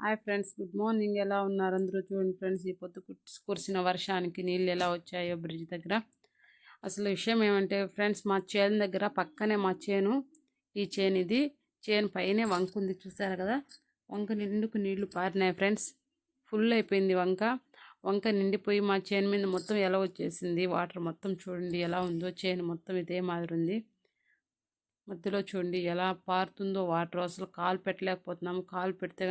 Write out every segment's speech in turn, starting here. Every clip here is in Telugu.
Hi friends good morning. ఎలా ఉన్నారు అందరూ? చూడండి ఫ్రెండ్స్ ఈ పొద్దు కురిసిన వర్షానికి నీళ్ళు ఎలా వచ్చాయో బ్రిడ్జ్ దగ్గర. అసలు విషయం ఏమంటే ఫ్రెండ్స్ మా చేను దగ్గర పక్కనే మా చేను ఈ చేను ఇది. చేను పైనే వంక ఉంది చూసారు కదా? వంక నిండుకు నీళ్ళు పారినాయి ఫ్రెండ్స్. ఫుల్ అయిపోయింది వంక. వంక నిండిపోయి మా చేను మీద మొత్తం ఎలా వచ్చేసింది? వాటర్ మొత్తం చూడండి ఎలా ఉందో. చేను మొత్తం ఇదే మాదిరి ఉంది. మధ్యలో చూడండి ఎలా పారుతుందో వాటర్. అసలు కాలు పెట్టలేకపోతున్నాము కాలు పెడితే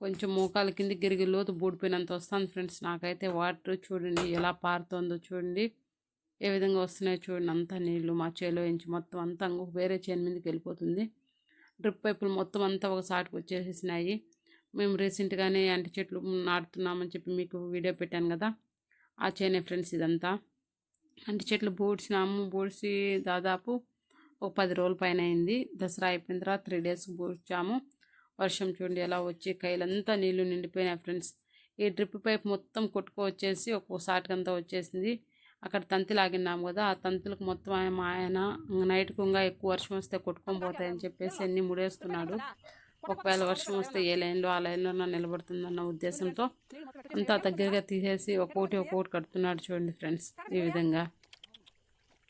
కొంచెం మోకాల కింద గిరిగి లోతు బూడిపోయినంత వస్తుంది ఫ్రెండ్స్. నాకైతే వాటర్ చూడండి ఎలా పారుతుందో చూడండి. ఏ విధంగా వస్తున్నాయో చూడండి. అంతా నీళ్ళు మా చేలో ఇంచి మొత్తం అంతా వేరే చేను మీదకి వెళ్ళిపోతుంది. డ్రిప్ పైపులు మొత్తం అంతా ఒక సాటికి వచ్చేసేసినాయి. మేము రీసెంట్గానే అంటి చెట్లు నాటుతున్నామని చెప్పి మీకు వీడియో పెట్టాను కదా. ఆ చేనే ఫ్రెండ్స్ ఇదంతా. అంటి చెట్లు బూడ్చినాము బూడ్చి దాదాపు ఒక పది రోజుల పైన అయింది. దసరా అయిపోయిన తర్వాత త్రీ డేస్కి బూడ్చాము. వర్షం చూడండి ఎలా వచ్చి కైలంతా నీళ్ళు నిండిపోయినాయి ఫ్రెండ్స్. ఈ డ్రిప్ పైప్ మొత్తం కొట్టుకు వచ్చేసి ఒక్కోసాటికంతా వచ్చేసింది. అక్కడ తంతి లాగినాము కదా ఆ తంతులకు మొత్తం ఆయన మా ఆయన నైట్కు ఇంకా ఎక్కువ వర్షం వస్తే కొట్టుకొని పోతాయని చెప్పేసి అన్ని ముడేస్తున్నాడు. ఒకవేళ వర్షం వస్తే ఏ లైన్లో ఆ లైన్లో నిలబడుతుందన్న ఉద్దేశంతో అంతా దగ్గరగా తీసేసి ఒక్కోటి ఒక్కోటి కడుతున్నాడు చూడండి ఫ్రెండ్స్ ఈ విధంగా.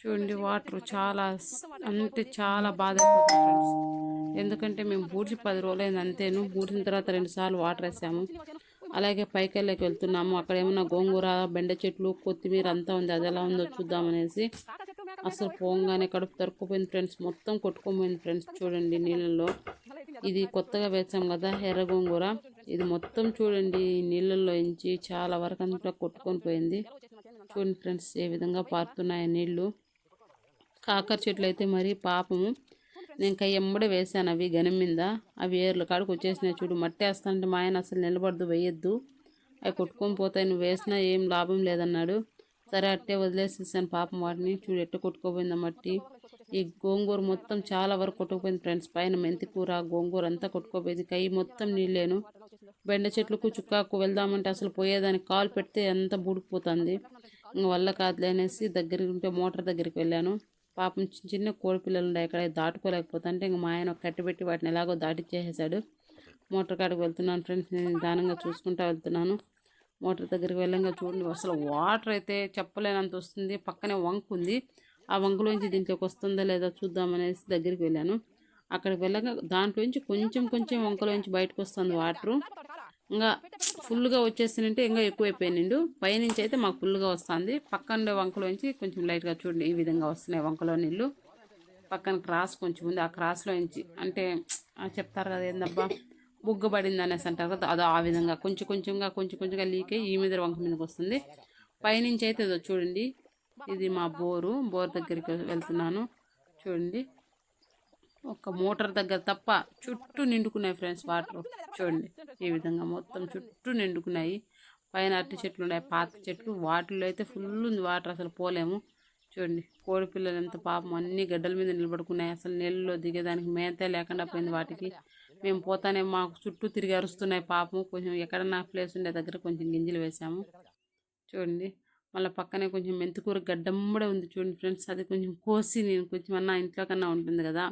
చూడండి వాటర్ చాలా అంటే చాలా బాధ ఫ్రెండ్స్. ఎందుకంటే మేము బూడ్చి పది రోజులైంది అంతేను. బూడ్చిన తర్వాత రెండుసార్లు వాటర్ వేసాము. అలాగే పైకెళ్ళకి వెళ్తున్నాము. అక్కడ ఏమన్నా గోంగూర బెండ చెట్లు కొత్తిమీర అంతా ఉంది. అది ఎలా ఉందో చూద్దామనేసి అసలు పోగానే కడుపు తరుక్కుపోయింది ఫ్రెండ్స్. మొత్తం కొట్టుకోపోయింది ఫ్రెండ్స్. చూడండి నీళ్ళల్లో. ఇది కొత్తగా వేసాం కదా ఎర్ర గోంగూర. ఇది మొత్తం చూడండి నీళ్ళల్లో ఇంచి చాలా వరకు అంతా కొట్టుకొని పోయింది. చూడండి ఫ్రెండ్స్ ఏ విధంగా పారుతున్నాయి నీళ్ళు. కాకర చెట్లు అయితే మరి పాపము. నేను కై ఎమ్మడే వేసాను అవి గనం మీద. అవి ఏర్లు కాడికి వచ్చేసినాయి చూడు. మట్టి వేస్తానంటే మా ఆయన అసలు నిలబడదు వేయొద్దు. అవి కొట్టుకొని పోతాయి. నువ్వు వేసినా ఏం లాభం లేదన్నాడు. సరే అట్టే వదిలేసేసాను పాపం వాటిని చూడు ఎట్ట కొట్టుకోపోయింది మట్టి. ఈ గోంగూర మొత్తం చాలా వరకు కొట్టుకుపోయింది ఫ్రెండ్స్. పైన మెంతి కూర గోంగూర అంతా కొట్టుకోపోయింది. కై మొత్తం నీళ్ళేను. బెండ చెట్లకు చుక్కాకు వెళ్దామంటే అసలు పోయేదానికి కాలు పెడితే ఎంత బూడిపోతుంది ఇంక వల్ల కాదులే అనేసి దగ్గరికి ఉంటే మోటార్ దగ్గరికి వెళ్ళాను. పాపం చిన్న చిన్న కోడి పిల్లలు ఉన్నాయి అక్కడ దాటుకోలేకపోతుంటే ఇంక మా ఆయన కట్టిపెట్టి వాటిని ఎలాగో దాటిచ్చేసాడు మోటార్ కాడికి వెళ్తున్నాను ఫ్రెండ్స్ నేను నిదానంగా చూసుకుంటా వెళ్తున్నాను. మోటార్ దగ్గరికి వెళ్ళంగా చూడండి అసలు వాటర్ అయితే చెప్పలేనంత వస్తుంది. పక్కనే వంక ఉంది. ఆ వంకలోంచి దీంట్లోకి వస్తుందా లేదా చూద్దామనేసి దగ్గరికి వెళ్ళాను. అక్కడికి వెళ్ళగా దాంట్లోంచి కొంచెం కొంచెం వంకలోంచి బయటకు వస్తుంది వాటరు. ఇంకా ఫుల్గా వచ్చేసినంటే ఇంకా ఎక్కువైపోయినిండు పైనుంచి అయితే మాకు ఫుల్గా వస్తుంది. పక్కన వంకలోంచి కొంచెం లైట్గా చూడండి ఈ విధంగా వస్తున్నాయి వంకలో నీళ్ళు పక్కన క్రాస్ కొంచెం ఉంది. ఆ క్రాస్లోంచి అంటే చెప్తారు కదా ఏందబ్బా? బుగ్గబడింది అనేసి అంటారు కదా అది ఆ విధంగా కొంచెం కొంచెంగా కొంచెం కొంచెంగా లీక్ అయ్యి ఈ మీద వంక మీదకి వస్తుంది. పైనుంచి అయితే ఇదో చూడండి. ఇది మా బోరు. బోర్ దగ్గరికి వెళ్తున్నాను. చూడండి. ఒక మోటార్ దగ్గర తప్ప చుట్టూ నిండుకున్నాయి ఫ్రెండ్స్ వాటర్. చూడండి ఈ విధంగా మొత్తం చుట్టూ నిండుకున్నాయి. పైన అరటి చెట్లు ఉన్నాయి పాత చెట్లు. వాటిలో అయితే ఫుల్ ఉంది వాటర్ అసలు పోలేము. చూడండి కోడి పిల్లలు ఎంత పాపం. అన్ని గడ్డల మీద నిలబడుకున్నాయి. అసలు నీళ్ళలో దిగేదానికి మేతే లేకుండా పోయింది వాటికి. మేము పోతానే మాకు చుట్టూ తిరిగి అరుస్తున్నాయి పాపం. కొంచెం ఎక్కడన్నా ప్లేస్ ఉండే దగ్గర కొంచెం గింజలు వేసాము. చూడండి మళ్ళీ పక్కనే కొంచెం మెంతికూర గడ్డంబడే ఉంది. చూడండి ఫ్రెండ్స్ అది కొంచెం కోసి నేను కొంచెం అన్నా ఇంట్లో కన్నా ఉంటుంది కదా.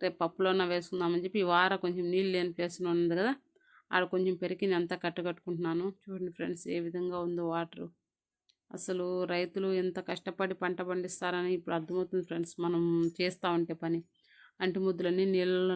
రేపు పప్పులోన వేసుకుందామని చెప్పి ఈ వార కొంచెం నీళ్ళు లేని ప్లేస్లో ఉంది కదా ఆడ కొంచెం పెరిగి అంతా కట్టుకట్టుకుంటున్నాను చూడండి ఫ్రెండ్స్ ఏ విధంగా ఉందో వాటర్ అసలు రైతులు ఎంత కష్టపడి పంట పండిస్తారని ఇప్పుడు అర్థమవుతుంది ఫ్రెండ్స్ మనం చేస్తూ ఉంటే పని. అంటి ముద్దులన్నీ నీళ్ళలో